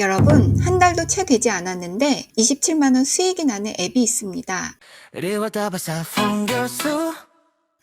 여러분, 한 달도 채 되지 않았는데 27만원 수익이 나는 앱이 있습니다.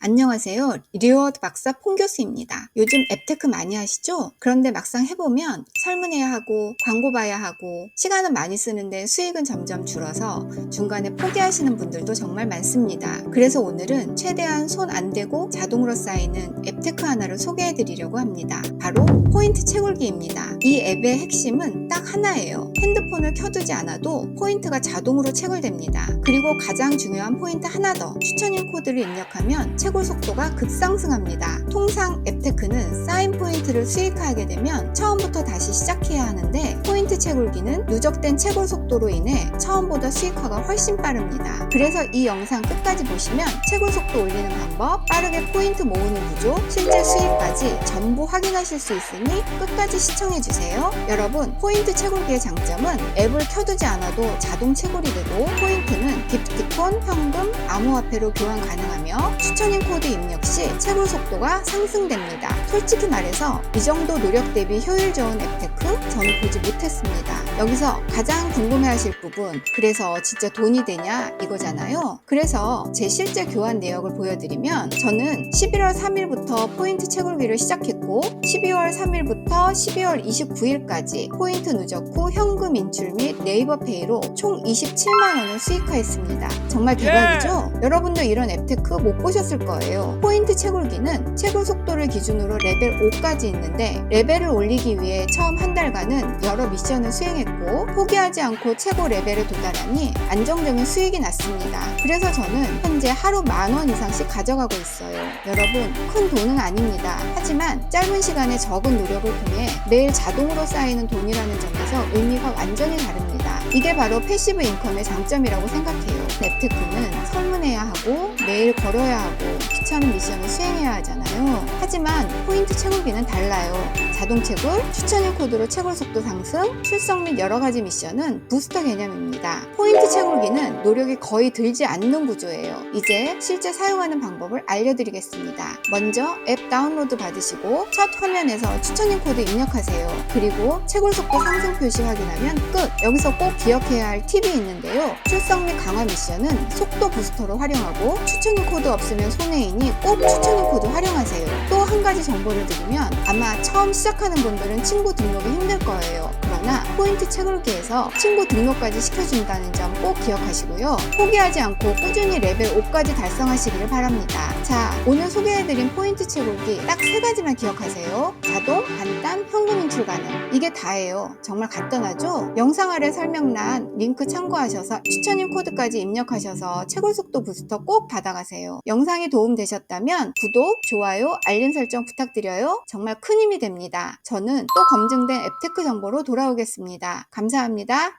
안녕하세요. 리워드 박사 퐁교수입니다. 요즘 앱테크 많이 하시죠? 그런데 막상 해보면 설문해야 하고 광고 봐야 하고 시간은 많이 쓰는데 수익은 점점 줄어서 중간에 포기하시는 분들도 정말 많습니다. 그래서 오늘은 최대한 손 안 대고 자동으로 쌓이는 앱테크 하나를 소개해 드리려고 합니다. 바로 포인트 채굴기입니다. 이 앱의 핵심은 딱 하나예요. 핸드폰을 켜두지 않아도 포인트가 자동으로 채굴됩니다. 그리고 가장 중요한 포인트 하나 더 추천인 코드를 입력하면 채굴 속도가 급상승합니다. 통상 앱테크는 쌓인 포인트를 수익하게 되면 처음부터 다시 시작해야 하는데 포인트 채굴기는 누적된 채굴 속도로 인해 처음보다 수익화가 훨씬 빠릅니다. 그래서 이 영상 끝까지 보시면 채굴 속도 올리는 방법, 빠르게 포인트 모으는 구조, 실제 수익까지 전부 확인하실 수 있으니 끝까지 시청해주세요. 여러분, 포인트 채굴기의 장점은 앱을 켜두지 않아도 자동 채굴이 되고 포인트는 기프티콘, 현금, 암호화폐로 교환 가능하며 추천인 코드 입력 시 채굴 속도가 상승됩니다. 솔직히 말해서 이 정도 노력 대비 효율 좋은 앱테크 저는 보지 못했습니다. 여기서 가장 궁금해하실 부분 그래서 진짜 돈이 되냐 이거잖아요. 그래서 제 실제 교환 내역을 보여드리면 저는 11월 3일부터 포인트 채굴기를 시작했고 12월 3일부터 12월 29일까지 포인트 누적 후 현금 인출 및 네이버 페이로 총 27만 원을 수익화했습니다. 정말 대박이죠? 여러분도 이런 앱테크 못 보셨을 거예요. 포인트 채굴기는 채굴 속도를 기준으로 레벨 5까지 있는데 레벨을 올리기 위해 처음 한 달간은 여러 미션을 수행했고 포기하지 않고 최고 레벨에 도달하니 안정적인 수익이 났습니다. 그래서 저는 현재 하루 만 원 이상씩 가져가고 있어요. 여러분 큰 돈은 아닙니다. 하지만 짧은 시간에 적은 노력을 통해 매일 자동으로 쌓이는 돈이라는 점에서 의미가 완전히 다릅니다. 이게 바로 패시브 인컴의 장점이라고 생각해요. 랩테크는 설문해야 하고 매일 걸어야 하고 귀찮은 미션을 수행해야 하잖아요. 하지만 포인트 채굴기는 달라요. 자동 채굴, 추천일 코드로 채굴 속도 상승, 출석 및 여러 가지 미션은 부스터 개념입니다. 포인트 채굴기는 노력이 거의 들지 않는 구조예요. 이제 실제 사용하는 방법을 알려드리겠습니다. 먼저 앱 다운로드 받으시고 첫 화면에서 추천인 코드 입력하세요. 그리고 채굴 속도 상승 표시 확인하면 끝! 여기서 꼭 기억해야 할 팁이 있는데요. 출석 및 강화 미션은 속도 부스터로 활용하고 추천인 코드 없으면 손해이니 꼭 추천인 코드 활용하세요. 또 한 가지 정보를 드리면 아마 처음 시작하는 분들은 친구 등록이 힘들 거예요. 그러나 포인트 채굴기에서 친구 등록까지 시켜준다는 점 꼭 기억하시고요. 포기하지 않고 꾸준히 레벨 5까지 달성하시기를 바랍니다. 자, 오늘 소개해드린 포인트 채굴기 딱 세 가지만 기억하세요. 자동, 간단, 현금 인출 가능. 이게 다예요. 정말 간단하죠? 영상 아래 설명란 링크 참고하셔서 추천인 코드까지 입력하셔서 채굴 속도 부스터 꼭 받아가세요. 영상이 도움되셨다면 구독, 좋아요, 알림 설정 부탁드려요. 정말 큰 힘이 됩니다. 저는 또 검증된 앱테크 정보로 돌아 오겠습니다. 감사합니다.